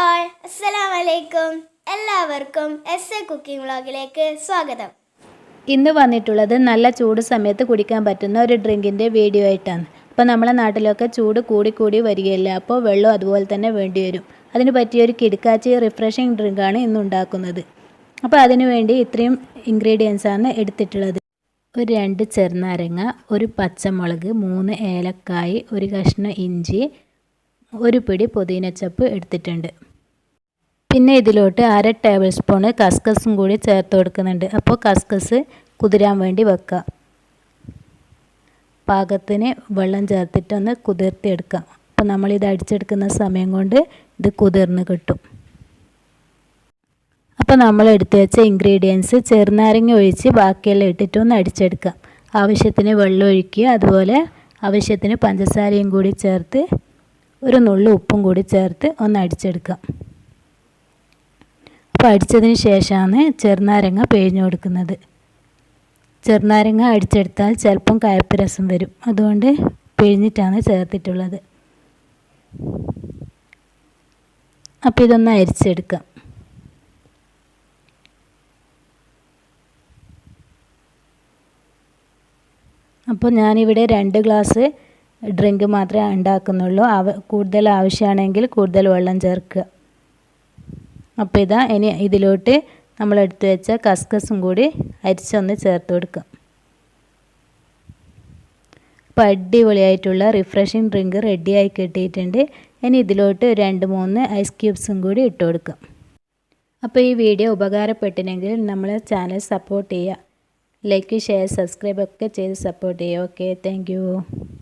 All അസ്സലാം വലൈക്കും എല്ലാവർക്കും എസ് എ കുക്കിംഗ് വ്ളോഗിലേക്ക് സ്വാഗതം. ഇന്ന് വന്നിട്ടുള്ളത് നല്ല ചൂട് സമയത്ത് കുടിക്കാൻ പറ്റുന്ന ഒരു ഡ്രിങ്കിന്റെ വീഡിയോ ആയിട്ടാണ്. അപ്പോൾ നമ്മളെ നാട്ടിലൊക്കെ ചൂട് കൂടി കൂടി വരികയില്ല? അപ്പോൾ വെള്ളം അതുപോലെ തന്നെ വേണ്ടി വരും. അതിന് പറ്റിയ ഒരു കിടക്കാച്ചി റിഫ്രഷിങ് ഡ്രിങ്കാണ് ഇന്ന് ഉണ്ടാക്കുന്നത്. അപ്പോൾ അതിനു വേണ്ടി ഇത്രയും ഇൻഗ്രീഡിയൻസാണ് എടുത്തിട്ടുള്ളത്. ഒരു രണ്ട് ചെറുനാരങ്ങ ഒരു പച്ചമുളക് മൂന്ന് ഏലക്കായ് ഒരു കഷ്ണം ഇഞ്ചി ഒരു പിടി പുതിനച്ചപ്പ് എടുത്തിട്ടുണ്ട്. പിന്നെ ഇതിലോട്ട് അര ടേബിൾ സ്പൂണ് കസ്കസും കൂടി ചേർത്ത് കൊടുക്കുന്നുണ്ട്. അപ്പോൾ കസ്കസ് കുതിരാൻ വേണ്ടി വെക്കുക. പാകത്തിന് വെള്ളം ചേർത്തിട്ടൊന്ന് കുതിർത്തിയെടുക്കാം. അപ്പോൾ നമ്മളിത് അടിച്ചെടുക്കുന്ന സമയം കൊണ്ട് ഇത് കുതിർന്ന് കിട്ടും. അപ്പോൾ നമ്മൾ എടുത്തു വെച്ച ഇൻഗ്രീഡിയൻസ് ചെറുനാരങ്ങ ഒഴിച്ച് ബാക്കിയെല്ലാം ഇട്ടിട്ടൊന്ന് അടിച്ചെടുക്കാം. ആവശ്യത്തിന് വെള്ളം ഒഴിക്കുക. അതുപോലെ ആവശ്യത്തിന് പഞ്ചസാരയും കൂടി ചേർത്ത് ഒരു നുള്ളു ഉപ്പും കൂടി ചേർത്ത് ഒന്ന് അടിച്ചെടുക്കാം. അപ്പോൾ അടിച്ചതിന് ശേഷമാണ് ചെറുനാരങ്ങ പിഴിഞ്ഞു കൊടുക്കുന്നത്. ചെറുനാരങ്ങ അടിച്ചെടുത്താൽ ചിലപ്പം കയപ്പ് രസം വരും. അതുകൊണ്ട് പിഴിഞ്ഞിട്ടാണ് ചേർത്തിട്ടുള്ളത്. അപ്പോൾ ഇതൊന്ന് അരിച്ചെടുക്കാം. അപ്പോൾ ഞാനിവിടെ രണ്ട് ഗ്ലാസ് ഡ്രിങ്ക് മാത്രമേ ഉണ്ടാക്കുന്നുള്ളൂ. കൂടുതൽ ആവശ്യമാണെങ്കിൽ കൂടുതൽ വെള്ളം ചേർക്കുക. അപ്പോൾ ഇതാ ഇനി ഇതിലോട്ട് നമ്മൾ എടുത്തു വെച്ച കസ്കസും കൂടി അരിച്ചൊന്ന് ചേർത്ത് കൊടുക്കാം. അപ്പോൾ അടിപൊളിയായിട്ടുള്ള റിഫ്രഷിങ് ഡ്രിങ്ക് റെഡിയായി കിട്ടിയിട്ടുണ്ട്. ഇനി ഇതിലോട്ട് രണ്ട് മൂന്ന് ഐസ് ക്യൂബ്സും കൂടി ഇട്ട് കൊടുക്കാം. അപ്പോൾ ഈ വീഡിയോ ഉപകാരപ്പെട്ടിനെങ്കിൽ നമ്മളെ ചാനൽ സപ്പോർട്ട് ചെയ്യുക. ലൈക്ക് ഷെയർ സബ്സ്ക്രൈബ് ഒക്കെ ചെയ്ത് സപ്പോർട്ട് ചെയ്യുക. Okay thank